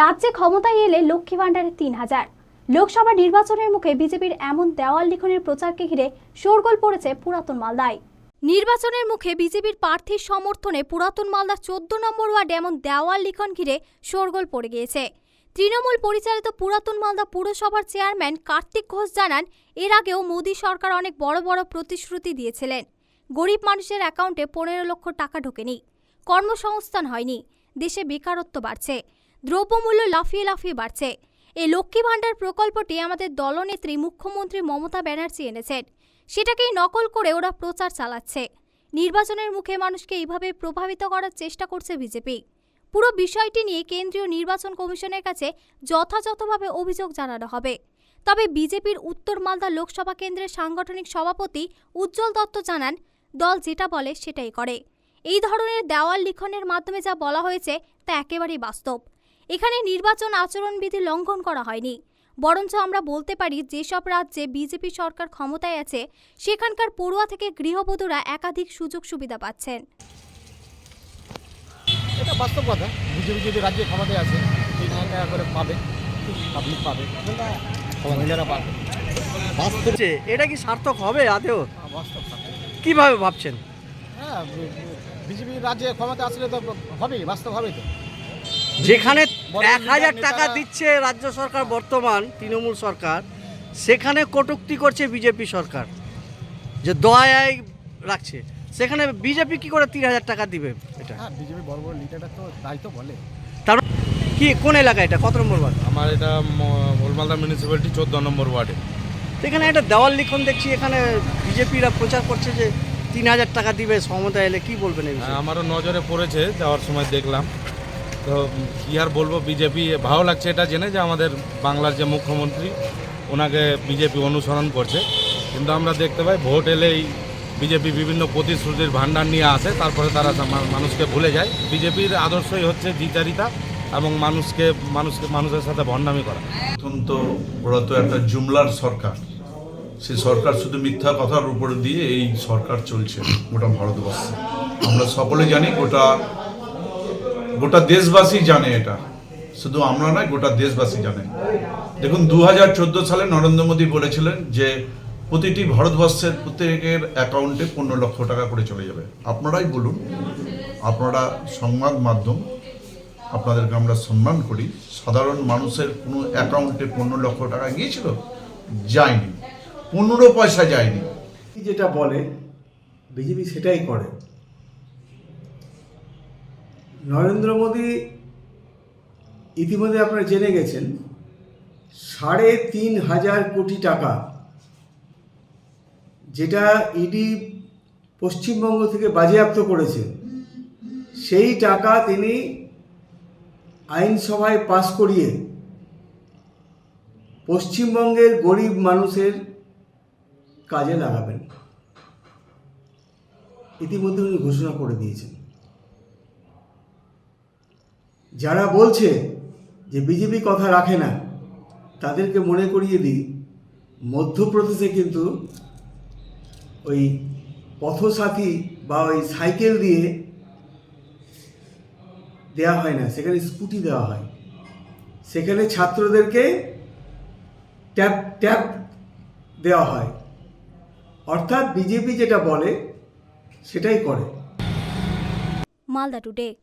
রাজ্যে ক্ষমতায় এলে লক্ষ্মী ভাণ্ডারে তিন হাজার। লোকসভা নির্বাচনের মুখে বিজেপির এমন দেওয়াল লিখনের প্রচারকে ঘিরে শোরগোল পড়েছে পুরাতন মালদায়। নির্বাচনের মুখে বিজেপির প্রার্থীর সমর্থনে পুরাতন মালদা চোদ্দ নম্বর ওয়ার্ডে এমন দেওয়াল লিখন ঘিরে শোরগোল পড়ে গিয়েছে। তৃণমূল পরিচালিত পুরাতন মালদা পুরসভার চেয়ারম্যান কার্তিক ঘোষ জানান, এর আগেও মোদী সরকার অনেক বড় বড় প্রতিশ্রুতি দিয়েছিলেন। গরিব মানুষের অ্যাকাউন্টে পনেরো লক্ষ টাকা ঢোকেনি। কর্মসংস্থান হয়নি। দেশে বেকারত্ব বাড়ছে। দ্রব্যমূল্য লাফিয়ে লাফিয়ে বাড়ছে। এই লক্ষ্মী ভাণ্ডার প্রকল্পটি আমাদের দলনেত্রী মুখ্যমন্ত্রী মমতা ব্যানার্জি এনেছেন। সেটাকেই নকল করে ওরা প্রচার চালাচ্ছে। নির্বাচনের মুখে মানুষকে এইভাবে প্রভাবিত করার চেষ্টা করছে বিজেপি। পুরো বিষয়টি নিয়ে কেন্দ্রীয় নির্বাচন কমিশনের কাছে যথাযথভাবে অভিযোগ জানানো হবে। তবে বিজেপির উত্তর মালদা লোকসভা কেন্দ্রের সাংগঠনিক সভাপতি উজ্জ্বল দত্ত জানান, দল যেটা বলে সেটাই করে। এই ধরনের দেওয়াল লিখনের মাধ্যমে যা বলা হয়েছে তা একেবারেই বাস্তব। এখানে নির্বাচন আচরণবিধি লঙ্ঘন করা হয়নি। বরঞ্চ আমরা বলতে পারি যেসব রাজ্যে বিজেপি সরকার ক্ষমতায় আছে সেখানকার পড়ুয়া থেকে গৃহবধূরা একাধিক সুযোগ সুবিধা পাচ্ছেন। এটা বাস্তব কথা। বিজেপি যদি রাজ্যে ক্ষমতায় আছে করে পাবে পাবলিক পাবে মহিলারা পাবে। এটা কি সার্থক হবে আদেও হ্যাঁ, কীভাবে ভাবছেন? হ্যাঁ বিজেপি রাজ্যে ক্ষমতা আসলে তো হবেই বাস্তব হবে তো। যেখানে এক হাজার টাকা দিচ্ছে রাজ্য সরকার বর্তমান তৃণমূল সরকার সেখানে কটূক্তি করছে বিজেপি সরকার যে দয়ায় রাখছে। সেখানে বিজেপি কি করে তিন হাজার টাকা দিবে এটা? হ্যাঁ বিজেপি বড় বড় লিডাররা তো তাই তো বলে। তার কি কোন এলাকা এটা? কত নম্বর ওয়ার্ড? আমার এটা ম- গোলমালদা মিউনিসিপ্যালিটি চোদ্দ নম্বর ওয়ার্ডে। এখানে একটা দেওয়াল লিখন দেখছি এখানে বিজেপিরা প্রচার করছে যে তিন হাজার টাকা দিবে ক্ষমতা এলে কি বলবেন এই বিষয়ে? হ্যাঁ, আমারও নজরে পড়েছে যাওয়ার সময় দেখলাম। তো কি আর বলব, বিজেপি, ভালো লাগছে এটা জেনে যে আমাদের বাংলার যে মুখ্যমন্ত্রী, ওনাকে বিজেপি অনুসরণ করছে। কিন্তু আমরা দেখতে পাই, ভোট এলেই বিজেপি বিভিন্ন প্রতিশ্রুতির ভাণ্ডার নিয়ে আসে, তারপরে তারা মানুষকে ভুলে যায়। বিজেপির আদর্শই হচ্ছে দ্বিচারিতা এবং মানুষকে মানুষকে, মানুষের সাথে ভণ্ডামি করা। অত্যন্ত তো একটা জুমলার সরকার। সেই সরকার শুধু মিথ্যা কথার উপর দিয়ে এই সরকার চলছে গোটা ভারতবর্ষে। আমরা সকলে জানি গোটা গোটা দেশবাসী জানে এটা। শুধু আমরা নয়, গোটা দেশবাসী জানে। দেখুন দু হাজার চোদ্দ সালে নরেন্দ্র মোদী বলেছিলেন যে, প্রতিটি ভারতবর্ষের প্রত্যেকের অ্যাকাউন্টে পনেরো লক্ষ টাকা করে চলে যাবে। আপনারাই বলুন, আপনারা সংবাদ মাধ্যম, আপনাদেরকে আমরা সম্মান করি। সাধারণ মানুষের কোনো অ্যাকাউন্টে পনেরো লক্ষ টাকা গিয়েছিল? যায়নি। পনেরো পয়সা যায়নি। যেটা বলে, বিজেপি সেটাই করে। নরেন্দ্র মোদী ইতিমধ্যে আপনারা জেনে গেছেন, সাড়ে তিন হাজার কোটি টাকা, যেটা ইডি পশ্চিমবঙ্গ থেকে বাজেয়াপ্ত করেছে, সেই টাকা তিনি আইনসভায় পাশ করিয়ে পশ্চিমবঙ্গের গরিব মানুষের কাজে লাগাবেন। ইতিমধ্যে উনি ঘোষণা করে দিয়েছেন। যারা বলছে যে বিজেপি কথা রাখে না, তাদেরকে মনে করিয়ে দিই, মধ্যপ্রদেশে কিন্তু ওই পথসাথী বা ওই সাইকেল দিয়ে দেওয়া হয় না, সেখানে স্কুটি দেওয়া হয়। সেখানে ছাত্রদেরকে ট্যাব ট্যাব দেওয়া হয়। অর্থাৎ বিজেপি যেটা বলে, সেটাই করে। মালদা টুডে।